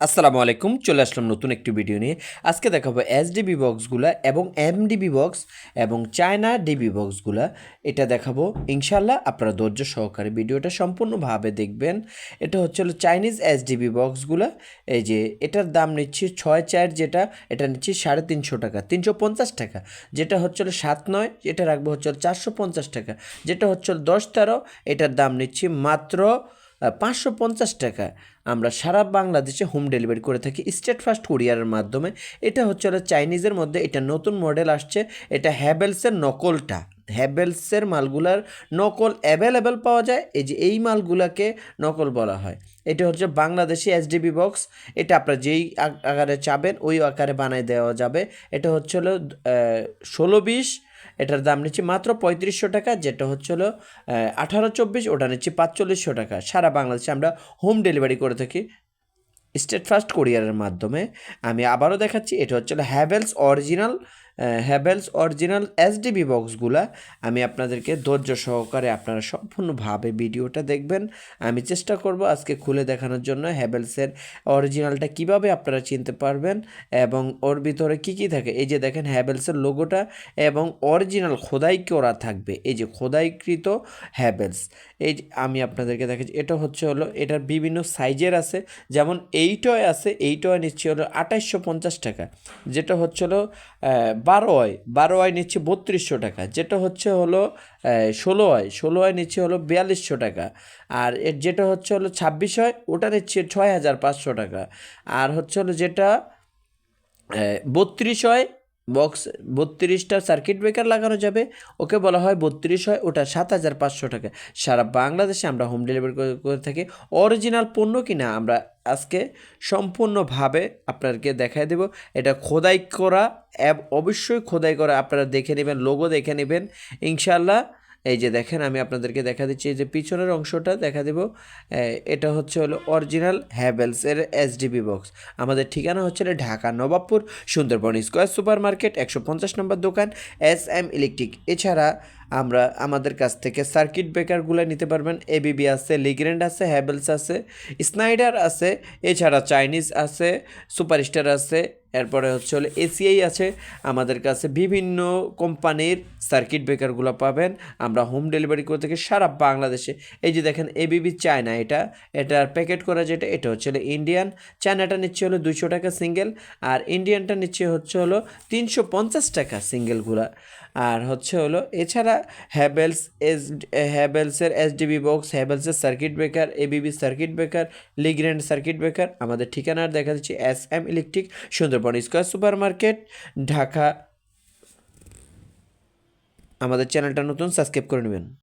আসসালামু আলাইকুম, চলে আসলাম নতুন একটি ভিডিও নিয়ে। আজকে দেখাবো এসডিবি বক্সগুলা এবং এমডিবি বক্স এবং চায়না ডিবি বক্সগুলা এটা দেখাবো ইনশাল্লাহ আপনারা ধৈর্য সহকারে ভিডিওটা সম্পূর্ণভাবে দেখবেন। এটা হচ্ছে হলো চাইনিজ এসডিবি বক্সগুলা এই যে, এটার দাম নিচ্ছি ছয় চার যেটা, এটা নিচ্ছি সাড়ে তিনশো টাকা, তিনশো পঞ্চাশ টাকা। যেটা হচ্ছে হলো সাত নয়, এটা রাখব হচ্ছে চারশো পঞ্চাশ টাকা। যেটা হচ্ছে দশ তেরো, এটার দাম নিচ্ছি মাত্র পাঁচশো পঞ্চাশ টাকা আমরা সারা বাংলাদেশে হোম ডেলিভারি করে থাকি স্টেট ফার্স্ট কুরিয়ারের মাধ্যমে। এটা হচ্ছে চাইনিজের মধ্যে এটা নতুন মডেল আসছে, এটা হ্যাভেলসের নকলটা। হ্যাভেলসের মালগুলার নকল অ্যাভেলেবেল পাওয়া যায়। এই যে এই মালগুলাকে নকল বলা হয়। এটা হচ্ছে বাংলাদেশি এসডিবি বক্স। এটা আপনারা যেই আকারে চাবেন, ওই আকারে বানাই দেওয়া যাবে। এটা হচ্ছে হলো ষোলো বিশ। এটার দাম নিচ্ছি মাত্র পঁয়ত্রিশশো টাকা, যেটা হচ্ছে হলো আঠারো চব্বিশ, ওটা নিচ্ছি পাঁচচল্লিশশো টাকা। সারা বাংলাদেশে আমরা হোম ডেলিভারি করে থাকি। স্টেট ফার্স্ট কোরিয়ারের মাধ্যমে। আমি আবারও দেখাচ্ছি, এটা হচ্ছে Havells original Havells original SDB বক্সগুলা আমি আপনাদেরকে ধৈর্য সহকারে আপনারা সম্পূর্ণভাবে ভিডিওটা দেখবেন। আমি চেষ্টা করব আজকে খুলে দেখানোর জন্য হ্যাভেলসের অরিজিনালটা কীভাবে আপনারা চিনতে পারবেন এবং ওর ভিতরে কি কি থাকে। এই যে দেখেন হ্যাভেলসের লোগোটা এবং অরিজিনাল খোদাই করা থাকবে। এই যে খোদাইকৃত হ্যাভেলস এই আমি আপনাদেরকে দেখাচ্ছি, এটা হচ্ছে হলো, এটার বিভিন্ন সাইজের আছে। যেমন এইটয় আছে এইটয় নিচ্ছে হলো আঠাইশশো পঞ্চাশ টাকা। যেটা হচ্ছে হলো বারো আয় বারো আয় নিচ্ছে বত্রিশশো টাকা, যেটা হচ্ছে হলো ষোলো আয় ষোলো আয় নিচ্ছে হলো বিয়াল্লিশশো টাকা, আর এর যেটা হচ্ছে হলো ছাব্বিশ হয় ওটা নিচ্ছে ছয় হাজার পাঁচশো টাকা, আর হচ্ছে হলো যেটা বত্রিশ হয় বক্স বত্রিশটা সার্কিট ব্রেকার লাগানো যাবে, ওকে বলা হয় বত্রিশ হয় ওটা সাত হাজার পাঁচশো টাকা, সারা বাংলাদেশে আমরা হোম ডেলিভারি করে থাকি অরিজিনাল পণ্য কিনা আমরা আজকে সম্পূর্ণভাবে আপনাদেরকে দেখাই দেব। এটা খোদাই করা অ্যাব অবশ্যই খোদাই করা, আপনারা দেখে নেবেন লোগো দেখে নেবেন। ইনশাল্লাহ এই যে দেখেন, আমি আপনাদেরকে দেখা দিচ্ছি, এই যে পিছনের অংশটা দেখা দেব। এটা হচ্ছে হলো অরিজিনাল হ্যাভেলস এর এসডিবি বক্স আমাদের ঠিকানা হচ্ছে Dhaka, Nawabpur, Sundarban square super market একশো পঞ্চাশ নম্বর দোকান এস এম ইলেকট্রিক এছাড়া আমরা আমাদের কাছ থেকে সার্কিট ব্রেকারগুলো নিতে পারবেন। এবিবি আছে লিগ্রেন্ড আছে হ্যাভেলস আছে, স্নাইডার আছে, এছাড়া চাইনিজ আছে, সুপারস্টার আছে, এরপরে হচ্ছে হলো এসিআই আছে। আমাদের কাছে বিভিন্ন কোম্পানির সার্কিট ব্রেকারগুলো পাবেন। আমরা হোম ডেলিভারি করে থাকি সারা বাংলাদেশে। এই যে দেখেন, এবিবি চায়না এটা। এটার প্যাকেট করা যেটা, এটা হচ্ছে হলো ইন্ডিয়ান। চায়নাটা নিচ্ছে হলো দুশো টাকা সিঙ্গেল। আর ইন্ডিয়ানটা নিচ্ছে হচ্ছে হলো তিনশো পঞ্চাশ টাকা সিঙ্গেলগুলা। আর হচ্ছে হলো, এছাড়া হ্যাভেলস এস হ্যাভেলসের SDB box হ্যাভেলসের circuit breaker ABB circuit breaker Legrand circuit breaker আমাদের ঠিকানার দেখা যাচ্ছে S M electric Sundarban square super market Dhaka. আমাদের চ্যানেলটা নতুন সাবস্ক্রাইব করে নেবেন।